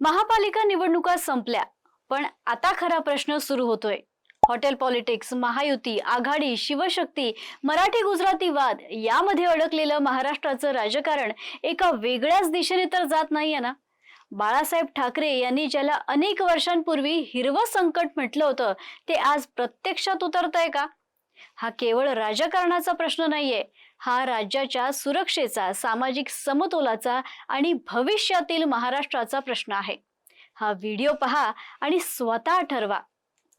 महापालिका निवडणुका संपल्या पण आता खरा प्रश्न सुरू होतोय. हॉटेल पॉलिटिक्स महायुती आघाडी शिवशक्ती मराठी गुजराती वाद यामध्ये अडकलेलं महाराष्ट्राचं राजकारण एका वेगळ्याच दिशेने तर जात नाहीये ना? बाळासाहेब ठाकरे यांनी ज्याला अनेक वर्षांपूर्वी हिरवं संकट म्हटलं होतं ते आज प्रत्यक्षात उतरतंय का? हा केवळ राजकारणाचा प्रश्न नाहीये हा राज्याच्या सुरक्षेचा सामाजिक समतोलाचा आणि भविष्यातील महाराष्ट्राचा प्रश्न आहे. हा व्हिडिओ पहा आणि स्वतः ठरवा.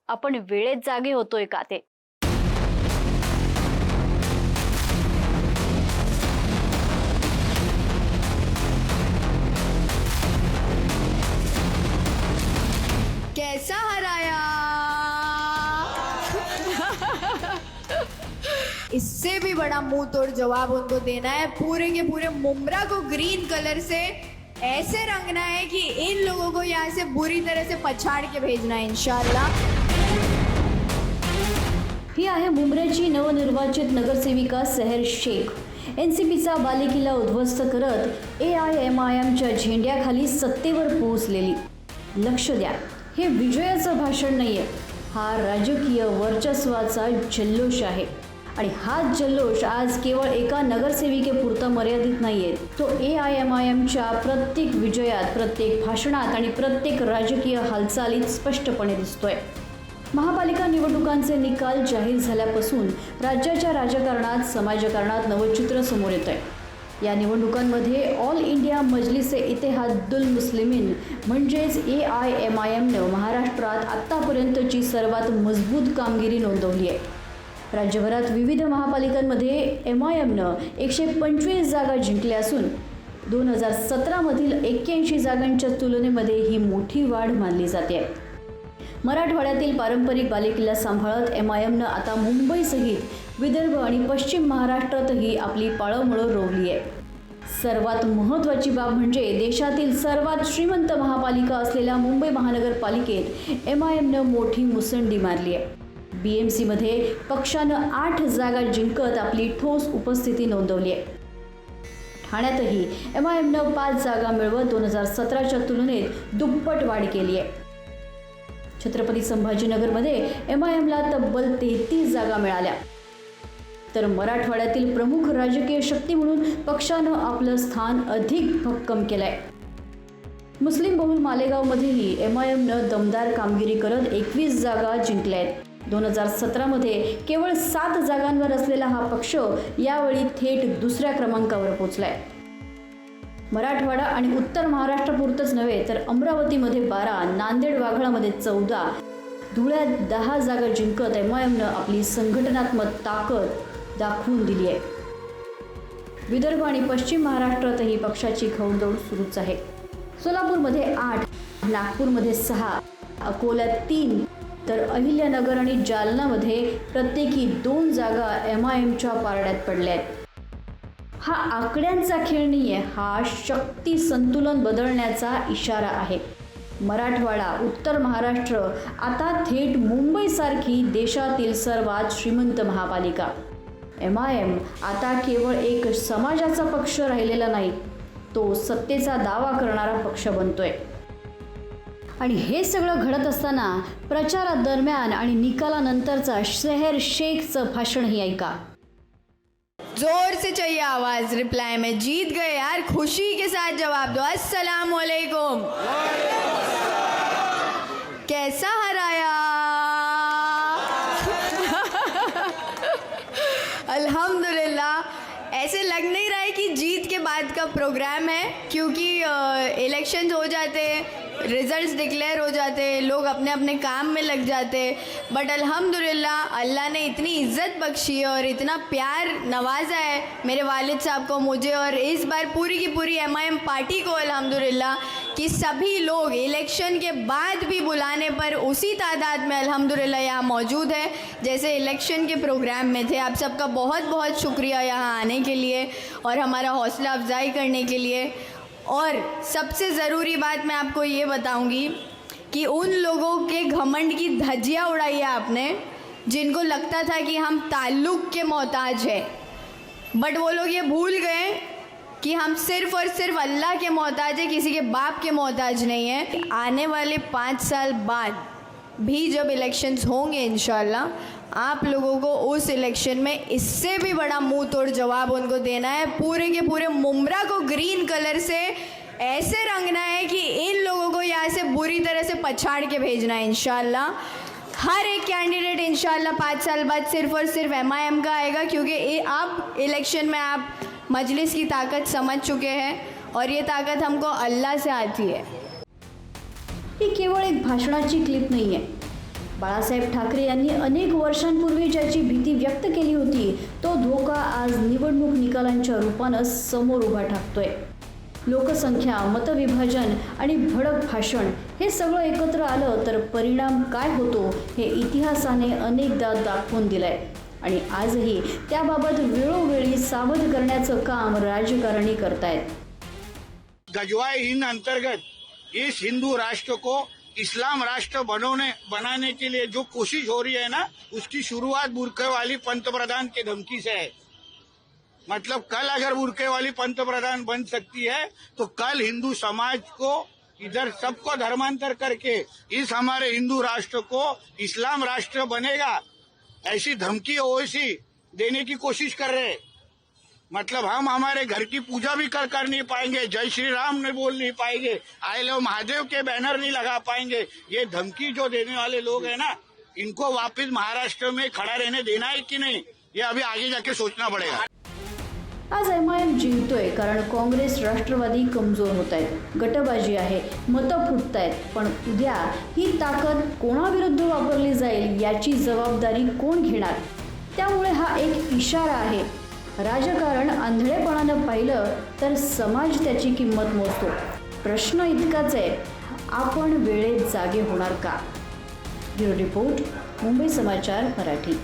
आपण वेळेत जागे होतोय का ते? इससे मुंह तोड़ जवाब उनको देना है। पूरे के पूरे मुमरा को ग्रीन कलर से ऐसे रंगना है कि इन लोगों को यहाँ से बुरी तरह से पछाड़ के भेजना है इनशाला ही आहे मुंब्र्याची नवनिर्वाचित नगरसेविका सहर शेख. एन सी पीचा बालेकिल्ला उद्ध्वस्त करत ए आय एम आय एमच्या झेंड्याखाली सत्तेवर पोहोचलेली. लक्ष द्या हे विजयाचं भाषण नाहीये. हा राजकीय वर्चस्वाचा जल्लोष आहे. आणि हाच जल्लोष आज केवळ एका नगरसेविकेपुरता मर्यादित नाही आहे तो ए आय एम आय एमच्या प्रत्येक विजयात प्रत्येक भाषणात आणि प्रत्येक राजकीय हालचालीत स्पष्टपणे दिसतोय. महापालिका निवडणुकांचे निकाल जाहीर झाल्यापासून राज्याच्या राजकारणात समाजकारणात नवचित्र समोर येत आहे या निवडणुकांमध्ये ऑल इंडिया मजलिसे इतिहादुल मुस्लिमीन म्हणजेच ए आय एम आय एमनं महाराष्ट्रात आत्तापर्यंतची सर्वात मजबूत कामगिरी नोंदवली आहे राज्यभरात विविध महापालिकांमध्ये एम आय एमनं एकशे पंचवीस जागा जिंकल्या असून दोन हजार सतरामधील एक्क्याऐंशी जागांच्या तुलनेमध्ये ही मोठी वाढ मानली जाते. मराठवाड्यातील पारंपरिक बालेकिल्ला सांभाळत एम आय एमनं आता मुंबईसहित विदर्भ आणि पश्चिम महाराष्ट्रातही आपली पाळंमुळं रोवली आहे. सर्वात महत्त्वाची बाब म्हणजे देशातील सर्वात श्रीमंत महापालिका असलेल्या मुंबई महानगरपालिकेत एम आय एमनं मोठी मुसंडी मारली आहे. बी एम सीमध्ये पक्षानं आठ जागा जिंकत आपली ठोस उपस्थिती नोंदवली आहे. ठाण्यातही एम आय एमनं पाच जागा मिळवत दोन हजार सतराच्या तुलनेत दुप्पट वाढ केली आहे. छत्रपती संभाजीनगरमध्ये एम आय एमला तब्बल तेहतीस जागा मिळाल्या. तर मराठवाड्यातील प्रमुख राजकीय शक्ती म्हणून पक्षानं आपलं स्थान अधिक भक्कम केलं आहे मुस्लिम बहुल मालेगावमध्येही एम आय एमनं दमदार कामगिरी करत एकवीस जागा जिंकल्या आहेत दोन हजार सतरामध्ये केवळ सात जागांवर असलेला हा पक्ष यावेळी थेट दुसऱ्या क्रमांकावर पोहोचलाय मराठवाडा आणि उत्तर महाराष्ट्रापुरतंच नव्हे तर अमरावतीमध्ये बारा नांदेड वाघळामध्ये चौदा धुळ्यात दहा जागा जिंकत एम आय एमनं आपली संघटनात्मक ताकद दाखवून दिली आहे. विदर्भ आणि पश्चिम महाराष्ट्रातही पक्षाची घौडदौड सुरूच आहे. सोलापूरमध्ये आठ नागपूरमध्ये सहा अकोल्यात तीन तर अहिल्यानगर आणि जालनामध्ये प्रत्येकी दोन जागा एम आय एमच्या पारड्यात पडल्या आहेत. हा आकड्यांचा खेळ नाहीये हा शक्ती संतुलन बदलण्याचा इशारा आहे. मराठवाडा उत्तर महाराष्ट्र आता थेट मुंबईसारखी देशातील सर्वात श्रीमंत महापालिका. एम आय एम आता केवळ एक समाजाचा पक्ष राहिलेला नाही तो सत्तेचा दावा करणारा पक्ष बनतोय. आणि हे सगळं घडत असताना प्रचारादरम्यान आणि निकालानंतरचा शहर शेखचं भाषणही ऐका. जोर से चाहिए आवाज रिप्लाई में जीत गए यार खुशी के साथ जवाब दो। अस्सलाम वालेकुम कैसा हराया? अल्हम्दुलिल्लाह। ऐसे लग नहीं रहा है कि जीत के बाद का प्रोग्राम है क्योंकि इलेक्शन हो जाते रिजल्ट्स डिक्लेयर हो जाते, लोग अपने अपने काम में लग जाते बट अल्हम्दुलिल्लाह, अल्लाह ने इतनी इज़्ज़त बख्शी है और इतना प्यार नवाजा है मेरे वालिद साहब को, मुझे और इस बार पूरी की पूरी एम आई एम पार्टी को अल्हम्दुलिल्लाह कि सभी लोग इलेक्शन के बाद भी बुलाने पर उसी तादाद में अल्हम्दुलिल्लाह यहाँ मौजूद है। जैसे इलेक्शन के प्रोग्राम में थे, आप सबका बहुत बहुत शुक्रिया यहाँ आने के लिए और हमारा हौसला अफजाई करने के लिए। और सबसे ज़रूरी बात मैं आपको ये बताऊँगी कि उन लोगों के घमंड की धज्जियाँ उड़ाई है आपने, जिनको लगता था कि हम ताल्लुक़ के मोहताज हैं। बट वो लोग ये भूल गए कि हम सिर्फ़ और सिर्फ़ अल्लाह के मोहताज है, किसी के बाप के मोहताज नहीं है। आने वाले पाँच साल बाद भी जब इलेक्शंस होंगे इन आप लोगों को उस इलेक्शन में इससे भी बड़ा मुँह तोड़ जवाब उनको देना है। पूरे के पूरे मुमरा को ग्रीन कलर से ऐसे रंगना है कि इन लोगों को यहाँ से बुरी तरह से पछाड़ के भेजना है इनशाला हर एक कैंडिडेट इंशाल्लाह पाँच साल बाद सिर्फ़ और सिर्फ़ एम का आएगा, क्योंकि आप इलेक्शन में आप मजलिस की ताकत समझ चुके हैं और ये ताकत हमको अल्लाह से आती है। ये केवल एक भाषणाची क्लिप नहीं आहे बाळासाहेब ठाकरे यांनी अनेक वर्षांपूर्वी ज्याची भीती व्यक्त केली होती तो धोका आज निवडणूक निकालांच्या रूपानं समोर उभा ठाकतोय. लोकसंख्या मतविभाजन आणि भडक भाषण हे सगळं एकत्र आलं तर परिणाम काय होतो हे इतिहासाने अनेकदा दाखवून दिलंय. आणि आजही त्याबाबत वेळोवेळी सावध करण्याचं काम राजकारणी करतायत. गजवाई हिंद अंतर्गत इस हिंदू राष्ट्र को इस्लाम राष्ट्र बनोने, बनाने के लिए जो कोशिश हो रही है ना, उसकी शुरुआत बुरके वाली पंतप्रधान के धमकी से है। मतलब कल अगर बुरके वाली पंतप्रधान बन सकती है तो कल हिंदू समाज को इधर सबको धर्मांतर करके इस हमारे हिंदू राष्ट्र को इस्लाम राष्ट्र बनेगा। ऐसी धमकी ओवैसी देने की कोशिश कर रहे हैं। मतलब हम हमारे घर की पूजा भी कर कर नहीं पाएंगे जय श्री राम नहीं बोल नहीं पाएंगे आई लव महादेव के बैनर नहीं लगा पाएंगे। ये धमकी जो देने वाले लोग हैं ना इनको वापस महाराष्ट्र में खड़ा रहने देना है कि नहीं? ये अभी आगे जाके सोचना पड़ेगा। आज एम आय एम जिंकतोय कारण काँग्रेस राष्ट्रवादी कमजोर होत आहेत गटबाजी आहे मतं फुटत आहेत पण उद्या ही ताकद कोणाविरुद्ध वापरली जाईल याची जबाबदारी कोण घेणार? त्यामुळे हा एक इशारा आहे. राजकारण आंधळेपणानं पाहिलं तर समाज त्याची किंमत मोजतो. प्रश्न इतकाच आहे आपण वेळेत जागे होणार का? ब्युरो रिपोर्ट मुंबई समाचार मराठी.